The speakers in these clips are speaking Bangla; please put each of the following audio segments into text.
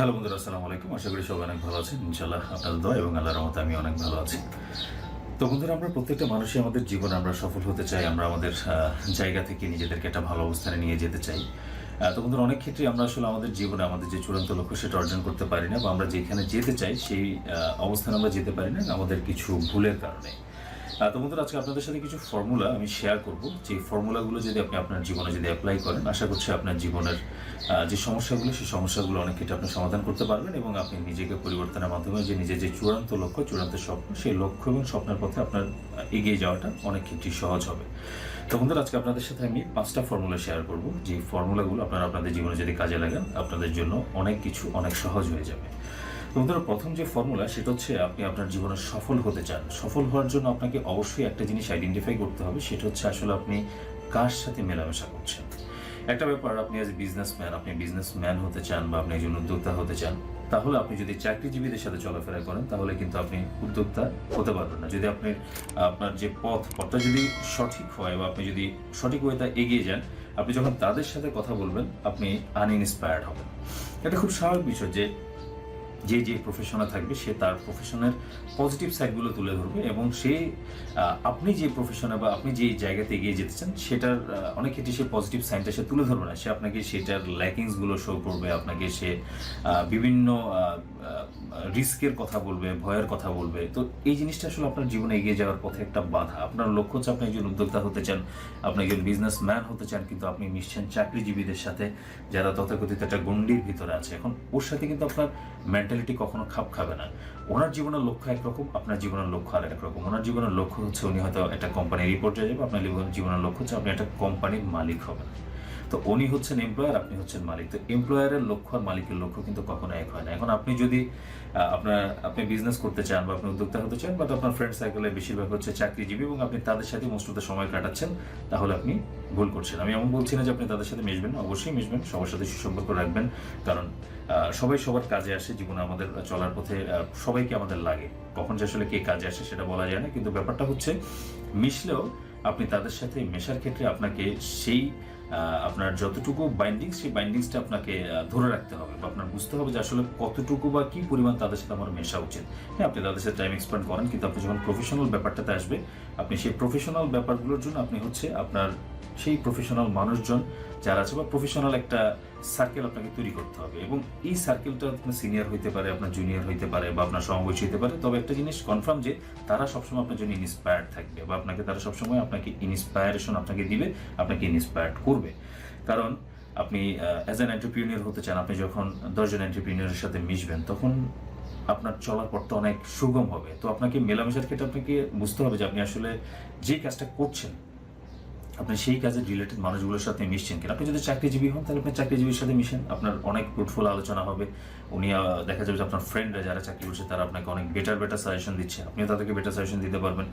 হ্যালো বন্ধুরা, আসসালামু আলাইকুম। আশা করি সবাই অনেক ভালো আছেন। ইনশাল্লাহ আপনাদের দোয়া এবং আল্লাহর রহমতে আমি অনেক ভালো আছি। তো বন্ধুরা, আমরা প্রত্যেকটা মানুষই আমাদের জীবনে আমরা সফল হতে চাই, আমরা আমাদের জায়গা থেকে নিজেদেরকে একটা ভালো অবস্থানে নিয়ে যেতে চাই। তো বন্ধুরা, অনেক ক্ষেত্রে আমরা আসলে আমাদের জীবনে আমাদের যে চূড়ান্ত লক্ষ্য সেটা অর্জন করতে পারি না বা আমরা যেখানে যেতে চাই সেই অবস্থানে আমরা যেতে পারি না, আমাদের কিছু ভুলের কারণে। তো বন্ধুরা, আজকে আপনাদের সাথে কিছু ফর্মুলা আমি শেয়ার করব। যে ফর্মুলাগুলো যদি আপনি আপনার জীবনে যদি অ্যাপ্লাই করেন, আশা করছি আপনার জীবনের যে সমস্যাগুলো, সেই সমস্যাগুলো অনেক ক্ষেত্রে আপনি সমাধান করতে পারবেন এবং আপনি নিজেকে পরিবর্তনের মাধ্যমে যে নিজের যে চূড়ান্ত লক্ষ্য, চূড়ান্ত স্বপ্ন, সেই লক্ষ্য এবং স্বপ্নের পথে আপনার এগিয়ে যাওয়াটা অনেক ক্ষেত্রেই সহজ হবে। তো বন্ধুরা, আজকে আপনাদের সাথে আমি পাঁচটা ফর্মুলা শেয়ার করব। যে ফর্মুলাগুলো আপনারা, আপনাদের জীবনে যদি কাজে লাগান, আপনাদের জন্য অনেক কিছু অনেক সহজ হয়ে যাবে। তো বন্ধুরা প্রথম যে ফর্মুলা সেটা হচ্ছে আপনি আপনার জীবনে সফল হতে চান। সফল হওয়ার জন্য আপনাকে অবশ্যই একটা জিনিস আইডেন্টিফাই করতে হবে, সেটা হচ্ছে আসলে আপনি কার সাথে মেলামেশা করছেন। একটা ব্যাপার, আপনি এজ বিজনেসম্যান আপনি বিজনেসম্যান হতে চান বা আপনি একজন উদ্যোক্তা হতে চান, তাহলে আপনি যদি চাকরিজীবীদের সাথে চলাফেরা করেন, তাহলে কিন্তু আপনি উদ্যোক্তা হতে পারবেন না। যদি আপনি, আপনার যে পথ, পথটা যদি সঠিক হয় বা আপনি যদি সঠিক ওয়েতে এগিয়ে যান, আপনি যখন তাদের সাথে কথা বলবেন, আপনি আনইনস্পায়ার্ড হবেন। এটা খুব স্বাভাবিক বিষয় যে যে যে প্রফেশনে থাকবে, সে তার প্রফেশনের পজিটিভ সাইডগুলো তুলে ধরবে এবং সে আপনি যে প্রফেশনে বা আপনি যে জায়গাতে এগিয়ে যেতে চান, সেটার অনেক ক্ষেত্রে সে পজিটিভ সাইনটা সে তুলে ধরবে না। সে আপনাকে সেটার ল্যাকিংসগুলো শো করবে, আপনাকে সে বিভিন্ন রিস্কের কথা বলবে, ভয়ের কথা বলবে। তো এই জিনিসটা আসলে আপনার জীবনে এগিয়ে যাওয়ার পথে একটা বাধা। আপনার লক্ষ্য হচ্ছে আপনি একজন উদ্যোক্তা হতে চান, আপনি একজন বিজনেসম্যান হতে চান, কিন্তু আপনি মিশছেন চাকরিজীবীদের সাথে যারা তথাকথিত একটা গণ্ডির ভিতরে আছে। এখন ওর সাথে কিন্তু আপনার মেন্টালিটি কখনো খাপ খাবে না। ওনার জীবনের লক্ষ্য একরকম, আপনার জীবনের লক্ষ্য আর একরকম। ওনার জীবনের লক্ষ্য হচ্ছে উনি হয়তো একটা কোম্পানির রিপোর্টে যাবে, আপনার জীবনের লক্ষ্য হচ্ছে আপনি একটা কোম্পানির মালিক হবেন। তো উনি হচ্ছেন এমপ্লয়ার আপনি হচ্ছেন মালিক। তো এমপ্লয়ারের লক্ষ্য আর মালিকের লক্ষ্য কিন্তু কখনো এক হয় না। এখন আপনি যদি আপনার, আপনি বিজনেস করতে চান বা আপনি উদ্যোক্তা হতে চান বাট আপনার ফ্রেন্ড সার্কেলে বেশিরভাগ হচ্ছে চাকরিজীবী এবং আপনি তাদের সাথে মোস্ট অফ দ্য সময় কাটাচ্ছেন, তাহলে আপনি ভুল করছেন। আমি এমন বলছি না যে আপনি তাদের সাথে মিশবেন অবশ্যই মিশবেন, সবার সাথে সুসম্পর্ক রাখবেন। কারণ সবাই সবার কাজে আসে জীবনে আমাদের চলার পথে সবাইকে আমাদের লাগে। কখন যে আসলে কে কাজে আসে সেটা বলা যায় না, কিন্তু ব্যাপারটা হচ্ছে, মিশলেও আপনি তাদের সাথে মেশার ক্ষেত্রে আপনাকে সেই আপনার যতটুকু বাইন্ডিংস সেই বাইন্ডিংসটা আপনাকে ধরে রাখতে হবে বা আপনার বুঝতে হবে যে আসলে কতটুকু বা কী পরিমাণ তাদের সাথে আমার মেশা উচিত। হ্যাঁ আপনি তাদের সাথে টাইম এক্সপেন্ড করেন, কিন্তু আপনি যখন প্রফেশনাল ব্যাপারটাতে আসবে, আপনি সেই প্রফেশনাল ব্যাপারগুলোর জন্য আপনি হচ্ছে আপনার সেই প্রফেশনাল মানুষজন যারা আছে বা প্রফেশনাল একটা সার্কেল আপনাকে তৈরি করতে হবে। এবং এই সার্কেলটা আপনার সিনিয়র হইতে পারে, আপনার জুনিয়র হইতে পারে বা আপনার সমবয়সী হতে পারে। তবে একটা জিনিস কনফার্ম যে, তারা সবসময় আপনার জন্য ইন্সপায়ার্ড থাকবে বা আপনাকে তারা সবসময় আপনাকে ইন্সপায়ারেশন আপনাকে দিবে, আপনাকে ইন্সপায়ার্ড করবে। কারণ আপনি অ্যাজ অ্যান এন্টারপ্রিনিয়র হতে চান, আপনি যখন দশজন এন্টারপ্রিনিয়রের সাথে মিশবেন, তখন আপনার চলার পথটা অনেক সুগম হবে। তো আপনাকে মেলামেশার ক্ষেত্রে আপনাকে বুঝতে হবে যে, আপনি আসলে যে কাজটা করছেন আপনি সেই কাজে রিলেটেড মানুষগুলোর সাথে মিশছেন কিনা? আপনি যদি চাকরিজীবী হন, তাহলে আপনি চাকরিজীবীর সাথে মিশেন। আপনার অনেক ফ্রুটফুল আলোচনা হবে। উনি দেখা যাবে যে আপনার ফ্রেন্ডরা যারা চাকরি করছে, তারা আপনাকে অনেক বেটার বেটার সাজেশন দিচ্ছে। আপনিও তাদেরকে বেটার সাজেশন দিতে পারবেন।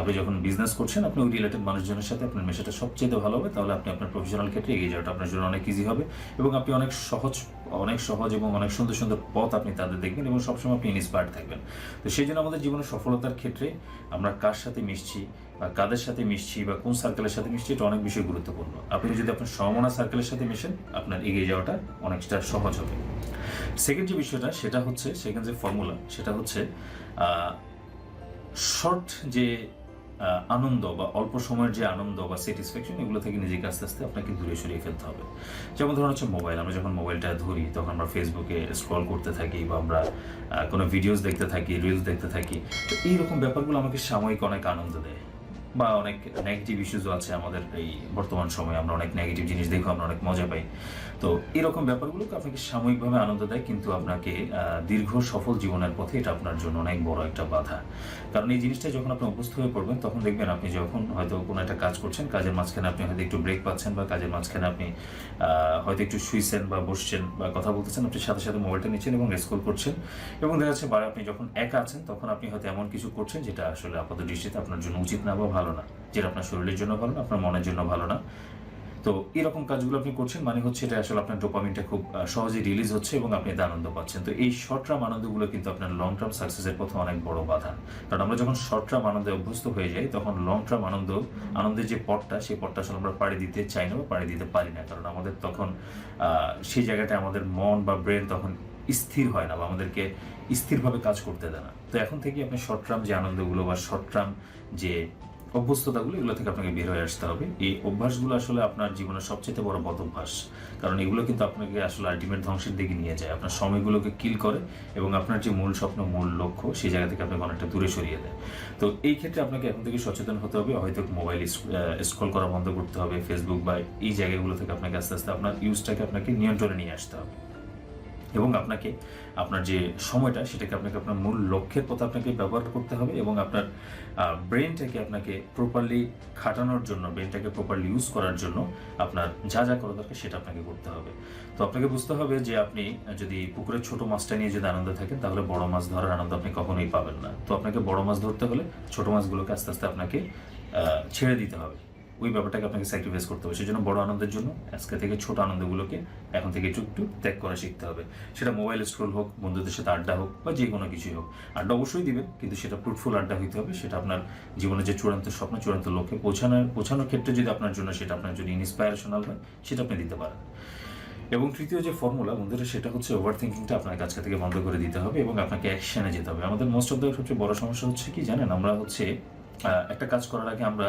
আপনি যখন বিজনেস করছেন, আপনি ওই রিলেটেড মানুষজনের সাথে আপনার মেশাটা সবচেয়ে ভালো হবে। তাহলে আপনি আপনার প্রফেশনাল ক্ষেত্রে এগিয়ে যাওয়াটা আপনার জন্য অনেক ইজি হবে এবং আপনি অনেক সহজ অনেক সহজ এবং অনেক সুন্দর সুন্দর পথ আপনি তাদের দেখবেন এবং সবসময় আপনি ইন্সপায়ার্ড থাকবেন। তো সেই জন্য আমাদের জীবনের সফলতার ক্ষেত্রে আমরা কার সাথে মিশছি বা কাদের সাথে মিশছি বা কোন সার্কেলের সাথে মিশছি এটা অনেক বেশি গুরুত্বপূর্ণ। আপনি যদি আপনার সমমনা সার্কেলের সাথে মিশেন, আপনার এগিয়ে যাওয়াটা অনেকটা সহজ হবে। সেকেন্ড যে বিষয়টা, সেটা হচ্ছে সেকেন্ড যে ফর্মুলা সেটা হচ্ছে শর্ট যে আনন্দ বা অল্প সময়ের যে আনন্দ বা স্যাটিসফ্যাকশন এগুলো থেকে নিজেকে আস্তে আস্তে আপনাকে দূরে সরিয়ে ফেলতে হবে। যেমন ধরুন হচ্ছে মোবাইল আমরা যখন মোবাইলটা ধরি, তখন আমরা ফেসবুকে স্ক্রল করতে থাকি বা আমরা কোনো ভিডিওস দেখতে থাকি রিলস দেখতে থাকি। তো এইরকম ব্যাপারগুলো আমাকে সাময়িক অনেক আনন্দ দেয়। বা অনেক নেগেটিভ ইস্যুসও আছে আমাদের এই বর্তমান সময়ে। আমরা অনেক নেগেটিভ জিনিস দেখে আমরা অনেক মজা পাই। তো এরকম ব্যাপারগুলোকে আপনাকে সাময়িকভাবে আনন্দ দেয়, কিন্তু আপনাকে দীর্ঘ সফল জীবনের পথে এটা আপনার জন্য অনেক বড় একটা বাধা। কারণ এই জিনিসটা যখন আপনি অভ্যস্ত হয়ে পড়বেন, তখন দেখবেন আপনি যখন হয়তো কোনো একটা কাজ করছেন, কাজের মাঝখানে আপনি হয়তো একটু ব্রেক পাচ্ছেন বা কাজের মাঝখানে আপনি হয়তো একটু শুইছেন বা বসছেন বা কথা বলতেছেন, আপনি সাথে সাথে মোবাইলটা নিচ্ছেন এবং স্ক্রল করছেন। এবং দেখা যাচ্ছে আপনি যখন একা আছেন, তখন আপনি হয়তো এমন কিছু করছেন যেটা আসলে আপাত দৃষ্টিতে আপনার জন্য উচিত না বা ভালো না। যেটা আপনার শরীরের জন্য ভালো না আপনার মনের জন্য ভালো না। তো এরকম কাজগুলো আপনি করছেন মানে হচ্ছে এটা আসলে আপনার ডোপামিনটা খুব আহ, সহজেই রিলিজ হচ্ছে এবং আপনি এতে আনন্দ পাচ্ছেন। তো এই শর্ট টার্ম আনন্দগুলো কিন্তু আপনার লং টার্ম সাকসেসের পথে অনেক বড় বাধা। কারণ আমরা যখন শর্ট টার্ম আনন্দে অভ্যস্ত হয়ে যাই তখন লং টার্ম আনন্দ আনন্দের যে পথটা সেই পথটা আসলে আমরা পাড়ি দিতে চাই না বা পাড়ি দিতে পারি না। কারণ আমাদের তখন সেই জায়গাটায় আমাদের মন বা ব্রেন তখন স্থির হয় না বা আমাদেরকে স্থিরভাবে কাজ করতে দেয় না। তো এখন থেকে আপনি শর্ট টার্ম যে আনন্দগুলো বা শর্ট টার্ম যে অভ্যস্ততাগুলো এগুলো থেকে আপনাকে বের হয়ে আসতে হবে। এই অভ্যাসগুলো আসলে আপনার জীবনের সবচেয়ে বড় বদ অভ্যাস। কারণ এগুলো কিন্তু আপনাকে আসলে আলটিমেট ধ্বংসের দিকে নিয়ে যায়। আপনার সময়গুলোকে কিল করে এবং আপনার যে মূল স্বপ্ন, মূল লক্ষ্য, সেই জায়গা থেকে আপনাকে অনেকটা দূরে সরিয়ে দেয়। তো এই ক্ষেত্রে আপনাকে এখন থেকে সচেতন হতে হবে। হয়তো মোবাইল স্ক্রল করা বন্ধ করতে হবে ফেসবুক বা এই জায়গাগুলো থেকে আপনাকে আস্তে আস্তে আপনার ইউজটাকে আপনাকে নিয়ন্ত্রণে নিয়ে আসতে হবে। এবং আপনাকে, আপনার যে সময়টা, সেটাকে আপনাকে আপনার মূল লক্ষ্যের পথে আপনাকে ব্যবহার করতে হবে এবং আপনার ব্রেনটাকে আপনাকে প্রপারলি খাটানোর জন্য ব্রেনটাকে প্রপারলি ইউজ করার জন্য আপনার যা যা করা দরকার সেটা আপনাকে করতে হবে। তো আপনাকে বুঝতে হবে যে আপনি যদি পুকুরের ছোট মাছটা নিয়ে যদি আনন্দ থাকেন, তাহলে বড় মাছ ধরার আনন্দ আপনি কখনোই পাবেন না। তো আপনাকে বড় মাছ ধরতে হলে ছোট মাছগুলোকে আস্তে আস্তে আপনাকে ছেড়ে দিতে হবে। ওই ব্যাপারটাকে আপনাকে স্যাক্রিফাইস করতে হবে। সেজন্য বড় আনন্দের জন্য আজকে থেকে ছোট আনন্দগুলোকে এখন থেকে একটু একটু ত্যাগ করা শিখতে হবে। সেটা মোবাইল স্ক্রোল হোক, বন্ধুদের সাথে আড্ডা হোক বা যে কোনো কিছুই হোক। আড্ডা অবশ্যই দিবেন, কিন্তু সেটা ফ্রুটফুল আড্ডা হইতে হবে। সেটা আপনার জীবনের যে চূড়ান্ত স্বপ্ন, চূড়ান্ত লক্ষ্যে পৌঁছানোর পৌঁছানোর ক্ষেত্রে যদি আপনার জন্য সেটা আপনার জন্য ইন্সপায়ারেশনাল হয়, সেটা আপনি দিতে পারেন। এবং তৃতীয় যে ফর্মুলা বন্ধুরা, সেটা হচ্ছে ওভার থিঙ্কিংটা আপনার কাছ থেকে বন্ধ করে দিতে হবে এবং আপনাকে অ্যাকশানে যেতে হবে। আমাদের মোস্ট অফ দ্য সবচেয়ে বড় সমস্যা হচ্ছে কি জানেন? আমরা হচ্ছে একটা কাজ করার আগে আমরা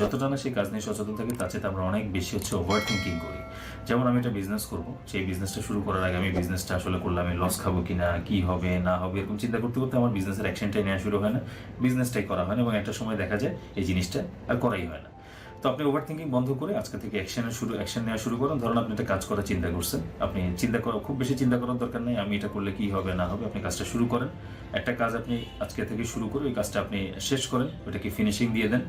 যতটা না সেই কাজ নিয়ে সচেতন থাকি, তার চেয়ে আমরা অনেক বেশি হচ্ছে ওভার থিঙ্কিং করি। যেমন আমি একটা বিজনেস করব, সেই বিজনেসটা শুরু করার আগে আমি বিজনেসটা আসলে করলে আমি লস খাব কি না কী হবে, না হবে, এরকম চিন্তা করতে করতে আমার বিজনেসের অ্যাকশনটাই নেওয়া শুরু হয় না। বিজনেসটাই করা হয় না এবং একটা সময় দেখা যায় এই জিনিসটা আর করাই হয় না। তো আপনি ওভার থিঙ্কিং বন্ধ করে আজকে থেকে অ্যাকশনে শুরু অ্যাকশন নেওয়া শুরু করুন। ধরুন আপনি একটা কাজ করার চিন্তা করছেন। আপনি চিন্তা করা, খুব বেশি চিন্তা করার দরকার নেই। আমি এটা করলে কি হবে, না হবে, আপনি কাজটা শুরু করেন। একটা কাজ আপনি আজকে থেকে শুরু করে ওই কাজটা আপনি শেষ করেন। ওইটাকে ফিনিশিং দিয়ে দেন।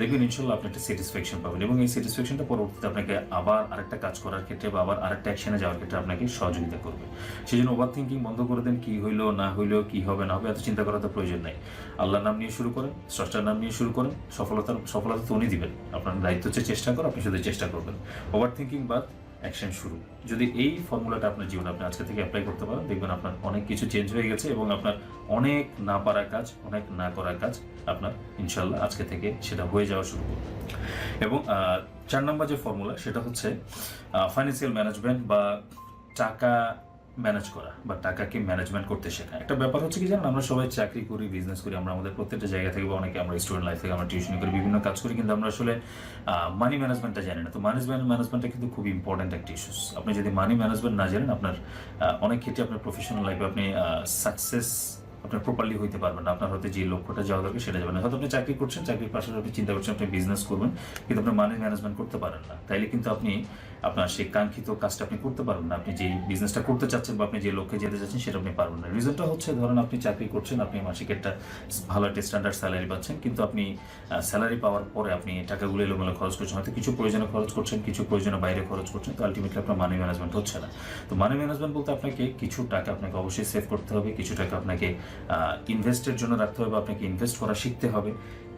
দেখবেন ইনশাল্লাহ আপনি একটা স্যাটিসফ্যাকশন পাবেন এবং এই স্যাটিসফ্যাকশনটা পরবর্তীতে আপনাকে আবার আরেকটা কাজ করার ক্ষেত্রে বা আবার আরেকটা অ্যাকশনে যাওয়ার ক্ষেত্রে আপনাকে সহযোগিতা করবে। সেই জন্য ওভার থিঙ্কিং বন্ধ করে দেন, কি হইল, না হইল, কি হবে, না হবে, এত চিন্তা করার তো প্রয়োজন নেই। আল্লাহর নাম নিয়ে শুরু করেন, স্রষ্টার নাম নিয়ে শুরু করেন, সফলতার, সফলতা তো উনি দিবেন। আপনার দায়িত্ব হচ্ছে চেষ্টা করো, আপনি শুধু চেষ্টা করবেন। ওভার থিঙ্কিং বাদ অ্যাকশন শুরু। যদি এই ফর্মুলাটা আপনার জীবনে আপনি আজকে থেকে অ্যাপ্লাই করতে পারেন, দেখবেন আপনার অনেক কিছু চেঞ্জ হয়ে গেছে এবং আপনার অনেক না পারা কাজ, অনেক না করা কাজ আপনার ইনশাল্লাহ আজকে থেকে সেটা হয়ে যাওয়া শুরু করবে। এবং চার নম্বর যে ফর্মুলা সেটা হচ্ছে ফাইন্যান্সিয়াল ম্যানেজমেন্ট বা টাকা ম্যানেজ করা বা টাকাকে ম্যানেজমেন্ট করতে শেখা। একটা ব্যাপার হচ্ছে কি জানেন, আমরা সবাই চাকরি করি বিজনেস করি, আমরা আমাদের প্রত্যেকটা জায়গা থেকে বা অনেকে আমরা স্টুডেন্ট লাইফ থেকে আমরা টিউশন করি, বিভিন্ন কাজ করি, কিন্তু আমরা আসলে মানি ম্যানেজমেন্টটা জানি না। তো ম্যানেজমেন্ট ম্যানেজমেন্টটা কিন্তু খুব ইম্পর্ট্যান্ট একটা ইস্যুস আপনি যদি মানি ম্যানেজমেন্ট না জানেন, আপনার অনেক ক্ষেত্রে আপনার প্রফেশনাল লাইফে আপনি সাকসেস আপনার প্রপারলি হইতে পারবেন না। আপনার হয়তো যে লক্ষ্যটা যাওয়া দরকার সেটা যাবেন না। হয়তো আপনি চাকরি করছেন, চাকরির পাশাপাশি আপনি চিন্তা করছেন আপনি বিজনেস করবেন, কিন্তু আপনি মানি ম্যানেজমেন্ট করতে পারেন না। তাইলে কিন্তু আপনি আপনার সেই কাঙ্ক্ষিত কাজটা আপনি করতে পারবেন না। আপনি যে বিজনেসটা করতে চাচ্ছেন বা আপনি যে লক্ষ্যে যেতে চাচ্ছেন সেটা আপনি পারবেন না। রিজনটা হচ্ছে, ধরেন আপনি চাকরি করছেন, আপনি মাসিক একটা ভালো একটা স্ট্যান্ডার্ড স্যালারি পাচ্ছেন, কিন্তু আপনি স্যালারি পাওয়ার পরে আপনি টাকাগুলো এলোমেলো খরচ করছেন। হয়তো কিছু প্রয়োজনে খরচ করছেন, কিছু প্রয়োজনে বাইরে খরচ করছেন, তো আলটিমেটলি আপনার মানি ম্যানেজমেন্ট হচ্ছে না। তো মানি ম্যানেজমেন্ট বলতে আপনাকে কিছু টাকা আপনাকে অবশ্যই সেভ করতে হবে, কিছু টাকা আপনাকে ইনভেস্টের জন্য রাখতে হবে, আপনাকে ইনভেস্ট করা শিখতে হবে।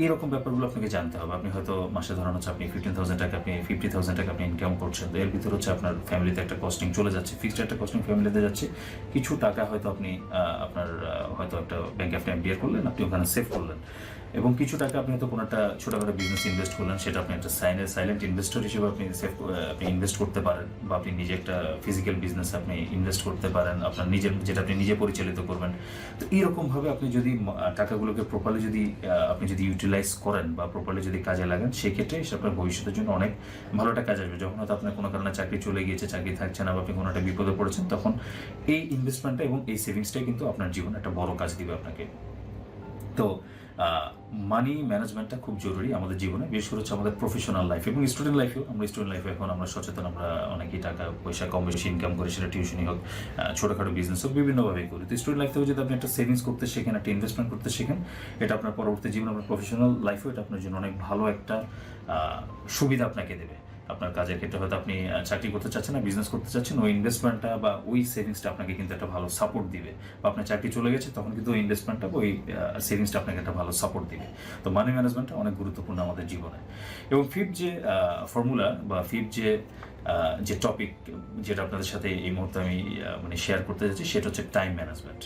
এরকম ব্যাপারগুলো আপনাকে জানতে হবে। আপনি হয়তো মাসে ধরেন হচ্ছে আপনি ফিফটিন থাউজেন্ড টাকা, আপনি ফিফটি থাউজেন্ড টাকা আপনি ইনকাম করছেন। এর ভিতরে হচ্ছে আপনার ফ্যামিলিতে একটা কস্টিং চলে যাচ্ছে। ফিক্সড একটা কস্টিং ফ্যামিলিতে যাচ্ছে। কিছু টাকা হয়তো আপনি আপনার হয়তো একটা ব্যাংকে আপনি এম করলেন, আপনি ওখানে সেভ করলেন। এবং কিছু টাকা আপনি হয়তো কোনো একটা ছোটখাটো বিজনেস ইনভেস্ট করলেন, সেটা আপনি একটা সাইনের সাইলেন্ট ইনভেস্টর হিসেবে আপনি সেভ আপনি ইনভেস্ট করতে পারেন বা আপনি নিজে একটা ফিজিক্যাল বিজনেস আপনি ইনভেস্ট করতে পারেন, আপনার নিজের, যেটা আপনি নিজে পরিচালিত করবেন। তো এইরকমভাবে আপনি যদি টাকাগুলোকে প্রপারলি যদি আপনি যদি ইউটিলাইজ করেন বা প্রপারলি যদি কাজে লাগান, সেক্ষেত্রে আপনার ভবিষ্যতের জন্য অনেক ভালো একটা কাজ আসবে। যখন হয়তো আপনার কোনো কারণে চাকরি চলে গিয়েছে, চাকরি থাকছে না বা আপনি কোনো একটা বিপদে পড়েছেন, তখন এই ইনভেস্টমেন্টটা এবং এই সেভিংসটাই কিন্তু আপনার জীবনে একটা বড় কাজ দিবে আপনাকে। তো মানি ম্যানেজমেন্টটা খুব জরুরি আমাদের জীবনে, বিশেষ করে হচ্ছে আমাদের প্রফেশনাল লাইফ এবং স্টুডেন্ট লাইফেও আমরা স্টুডেন্ট লাইফে এখন আমরা সচেতন, আমরা অনেকেই টাকা পয়সা কম বেশি ইনকাম করি, সেটা টিউশনই হোক ছোটোখাটো বিজনেস হোক, বিভিন্নভাবেই করি। তো স্টুডেন্ট লাইফ যদি আপনি একটা সেভিংস করতে শেখেন, একটা ইনভেস্টমেন্ট করতে শেখেন, এটা আপনার পরবর্তী জীবন, আপনার প্রফেশনাল লাইফেও এটা আপনার জন্য অনেক ভালো একটা সুবিধা আপনাকে দেবে। আপনার কাজের ক্ষেত্রে হয়তো আপনি চাকরি করতে চাচ্ছেন না বিজনেস করতে চাচ্ছেন, ওই ইনভেস্টমেন্টটা বা ওই সেভিংসটা আপনাকে কিন্তু একটা ভালো সাপোর্ট দিবে। বা আপনার চাকরি চলে গেছে, তখন কিন্তু ওই ইনভেস্টমেন্টটা ওই সেভিংসটা আপনাকে একটা ভালো সাপোর্ট দিবে। তো মানি ম্যানেজমেন্টটা অনেক গুরুত্বপূর্ণ আমাদের জীবনে। এবং ফিফথ যে ফর্মুলা বা ফিফথ যে যে টপিক যেটা আপনাদের সাথে এই মুহূর্তে আমি মানে শেয়ার করতে যাচ্ছি, সেটা হচ্ছে টাইম ম্যানেজমেন্ট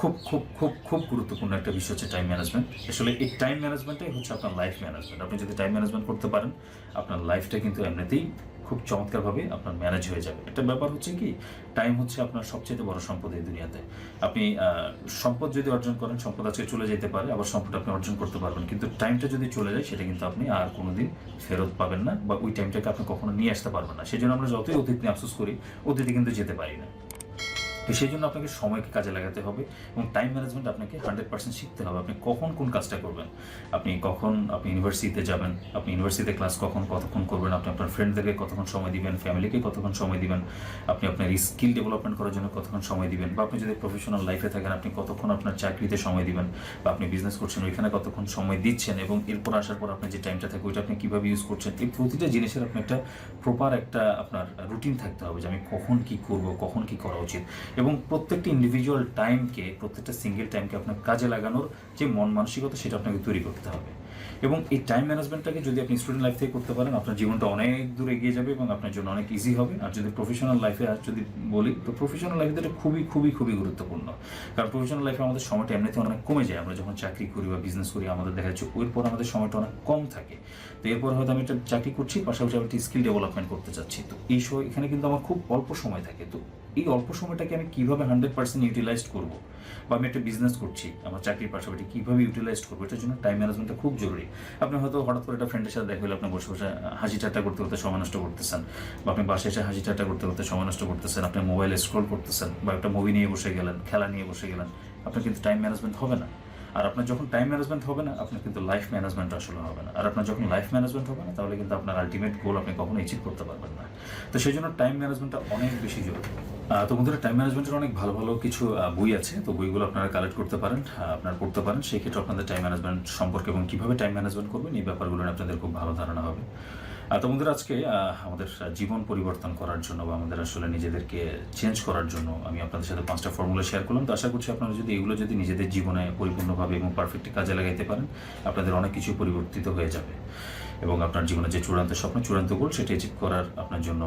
খুব খুব খুব খুব গুরুত্বপূর্ণ একটা বিষয় হচ্ছে টাইম ম্যানেজমেন্ট আসলে এই টাইম ম্যানেজমেন্টটাই হচ্ছে আপনার লাইফ ম্যানেজমেন্ট আপনি যদি টাইম ম্যানেজমেন্ট করতে পারেন, আপনার লাইফটা কিন্তু এমনিতেই খুব চমৎকারভাবে আপনার ম্যানেজ হয়ে যাবে। একটা ব্যাপার হচ্ছে কি টাইম হচ্ছে আপনার সবচেয়ে বড় সম্পদ এই দুনিয়াতে। আপনি সম্পদ যদি অর্জন করেন, সম্পদ আজকে চলে যেতে পারে, আবার সম্পদ আপনি অর্জন করতে পারবেন। কিন্তু টাইমটা যদি চলে যায়, সেটা কিন্তু আপনি আর কোনোদিন ফেরত পাবেন না, বা ওই টাইমটাকে আপনি কখনো নিয়ে আসতে পারবেন না। সেই জন্য আমরা যতই অতীত নিয়ে আফসোস করি, অতীতে কিন্তু যেতে পারি না। তো সেই জন্য আপনাকে সময়কে কাজে লাগাতে হবে এবং টাইম ম্যানেজমেন্ট আপনাকে হান্ড্রেড পার্সেন্ট শিখতে হবে। আপনি কখন কোন কাজটা করবেন? আপনি কখন আপনি ইউনিভার্সিটিতে যাবেন? আপনি ইউনিভার্সিটিতে ক্লাস কখন কতক্ষণ করবেন? আপনি আপনার ফ্রেন্ডদেরকে কতক্ষণ সময় দিবেন? ফ্যামিলিকে কতক্ষণ সময় দিবেন? আপনি আপনার স্কিল ডেভেলপমেন্ট করার জন্য কতক্ষণ সময় দিবেন? বা আপনি যদি প্রফেশনাল লাইফে থাকেন, আপনি কতক্ষণ আপনার চাকরিতে সময় দিবেন? বা আপনি বিজনেস করছেন, ওইখানে কতক্ষণ সময় দিচ্ছেন? এবং এরপর আসার পর আপনার যে টাইমটা থাকে, ওইটা আপনি কীভাবে ইউজ করছেন? এই প্রতিটা জিনিসের আপনি একটা প্রপার একটা আপনার রুটিন থাকতে হবে যে আমি কখন কি করব, কখন কি করা উচিত? এবং প্রত্যেকটি ইন্ডিভিজুয়াল টাইমকে প্রত্যেকটা সিঙ্গেল টাইমকে আপনার কাজে লাগানোর যে মন মানসিকতা, সেটা আপনাকে তৈরি করতে হবে। এবং এই টাইম ম্যানেজমেন্টটাকে যদি আপনি স্টুডেন্ট লাইফ থেকে করতে পারেন, আপনার জীবনটা অনেক দূর এগিয়ে যাবে এবং আপনার জন্য অনেক ইজি হবে। আর যদি প্রফেশনাল লাইফে আর যদি বলি, তো প্রফেশনাল লাইফে এটা খুবই খুবই খুবই গুরুত্বপূর্ণ। কারণ প্রফেশনাল লাইফে আমাদের সময়টা এমনিতে অনেক কমে যায়। আমরা যখন চাকরি করি বা বিজনেস করি, আমাদের দেখা যাচ্ছে এরপর আমাদের সময়টা অনেক কম থাকে। তো এরপর হয়তো আমি একটা চাকরি করছি, পাশাপাশি আমি একটা স্কিল ডেভেলপমেন্ট করতে চাচ্ছি। তো এই সময় এখানে কিন্তু আমার খুব অল্প সময় থাকে। তো এই অল্প সময়টাকে আমি কীভাবে হান্ড্রেড পার্সেন্ট ইউটিলাইজ করব? বা আমি একটা বিজনেস করছি, আমার চাকরির পাশাপাশি কীভাবে ইউটিলাইজ করব? এটার জন্য টাইম ম্যানেজমেন্টটা খুব জরুরি। আপনি হয়তো হঠাৎ করে একটা ফ্রেন্ডের সাথে দেখা হলে আপনি বসে বসে হাসি ঠাট্টা করতে করতে সময় নষ্ট করতেছেন। বা আপনি বাসায় এসে হাসি ঠাট্টা করতে করতে সময় নষ্ট করতেছেন। আপনি মোবাইলে স্ক্রল করতেছেন বা একটা মুভি নিয়ে বসে গেলেন, খেলা নিয়ে বসে গেলেন। আপনার কিন্তু টাইম ম্যানেজমেন্ট হবে না। আর আপনার যখন টাইম ম্যানেজমেন্ট হবে না, আপনার কিন্তু লাইফ ম্যানেজমেন্ট আসলে হবে না। আর আপনার যখন লাইফ ম্যানেজমেন্ট হবে না, তাহলে কিন্তু আপনার আলটিমেট গোল আপনি কখনো অ্যাচিভ করতে পারবেন না। তো সেই জন্য টাইম ম্যানেজমেন্টটা অনেক বেশি জরুরি। তো বন্ধুরা টাইম ম্যানেজমেন্টের অনেক ভালো ভালো কিছু বই আছে। তো বইগুলো আপনারা কালেক্ট করতে পারেন আপনারা পড়তে পারেন। সেই ক্ষেত্রে আপনাদের টাইম ম্যানেজমেন্ট সম্পর্কে এবং কীভাবে টাইম ম্যানেজমেন্ট করবেন, এই ব্যাপারগুলো আপনাদের খুব ভালো ধারণা হবে। তো বন্ধুরা, আজকে আমাদের জীবন পরিবর্তন করার জন্য বা আমাদের আসলে নিজেদেরকে চেঞ্জ করার জন্য আমি আপনাদের সাথে পাঁচটা ফর্মুলা শেয়ার করলাম। তো আশা করছি আপনারা যদি এগুলো যদি নিজেদের জীবনে পরিপূর্ণভাবে এবং পারফেক্টলি কাজে লাগাইতে পারেন, আপনাদের অনেক কিছু পরিবর্তিত হয়ে যাবে। এবং আপনার জীবনে যে চূড়ান্ত স্বপ্ন, চূড়ান্ত গোল সেটা অ্যাচিভ করার আপনার জন্য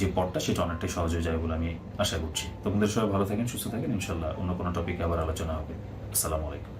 যে পথটা, সেটা অনেকটাই সহজ হয়ে যায় বলে আমি আশা করছি। তো বন্ধুরা, সবাই ভালো থাকেন, সুস্থ থাকেন। ইনশাল্লাহ অন্য কোনো টপিকে আবার আলোচনা হবে। আসসালামু আলাইকুম।